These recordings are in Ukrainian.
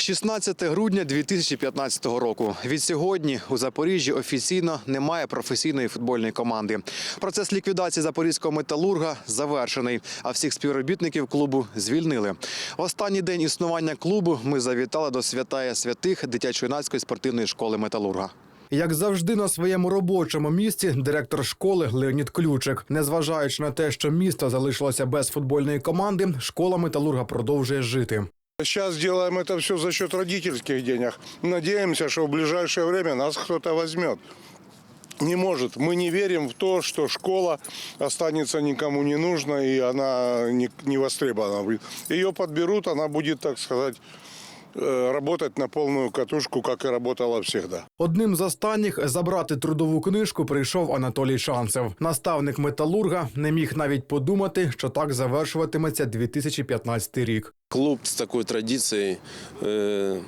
16 грудня 2015 року. Від сьогодні у Запоріжжі офіційно немає професійної футбольної команди. Процес ліквідації запорізького металурга завершений, а всіх співробітників клубу звільнили. В останній день існування клубу ми завітали до святая святих дитячо-юнацької спортивної школи металурга. Як завжди, на своєму робочому місці директор школи Леонід Ключик. Незважаючи на те, що місто залишилося без футбольної команди, школа металурга продовжує жити. Сейчас делаем это все за счет родительских денег. Надеемся, что в ближайшее время нас кто-то возьмет. Не может. Мы не верим в то, что школа останется никому не нужной и она не, не востребована будет. Ее подберут, она будет, так сказать, э, работать на повну катушку, як і працювала завжди. Одним з останніх забрати трудову книжку прийшов Анатолій Шанцев. Наставник металурга не міг навіть подумати, що так завершуватиметься 2015 рік. Клуб з такою традицією. э, м,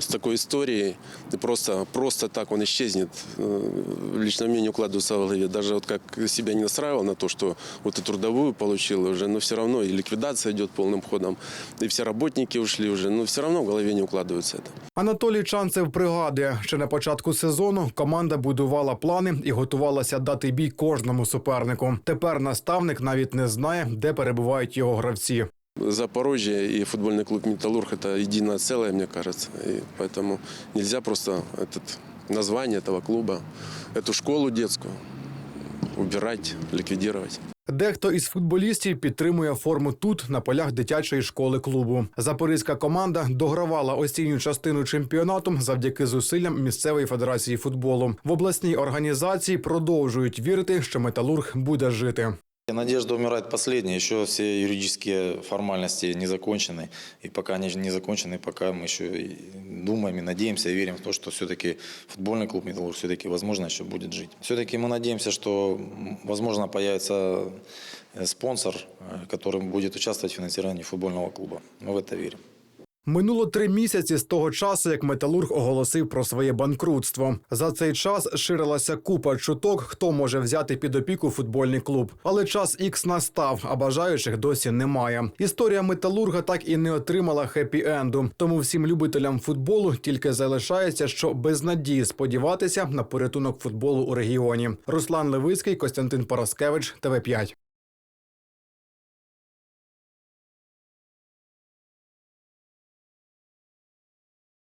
с такой историей, и просто, просто так он исчезнет. Э, Лично мне не укладывается в голове. Даже вот как себя не настраивал на то, что вот и трудовую получил уже, но все равно и ликвидация идет полным ходом, и все работники ушли уже, но все равно в голове не укладывается это. Анатолій Чанцев пригадує, що на початку сезону команда будувала плани і готувалася дати бій кожному супернику. Тепер наставник навіть не знає, де перебувають його гравці. Запорожье и футбольный клуб «Металлург» – это единое целое, мне кажется. И поэтому нельзя просто этот, название этого клуба, эту школу детскую убирать, ликвидировать. Дехто із футболістів підтримує форму тут на полях дитячої школи клубу. Запорізька команда догравала осінню частину чемпіонату завдяки зусиллям місцевої федерації футболу. В обласній організації продовжують вірити, що металург буде жити. Надежда умирает последняя, еще все юридические формальности не закончены. И пока они не закончены, пока мы еще и думаем и надеемся и верим в то, что все-таки футбольный клуб «Металлург» все-таки, возможно, еще будет жить. Все-таки мы надеемся, что, м, возможно, появится э, спонсор, э, который будет участвовать в финансировании футбольного клуба. Мы в это верим. Минуло три місяці з того часу, як металург оголосив про своє банкрутство. За цей час ширилася купа чуток, хто може взяти під опіку футбольний клуб. Але час ікс настав, а бажаючих досі немає. Історія металурга так і не отримала хеппі-енду. Тому всім любителям футболу тільки залишається, що без надії сподіватися на порятунок футболу у регіоні. Руслан Левицький, Костянтин Пороскевич, ТВ 5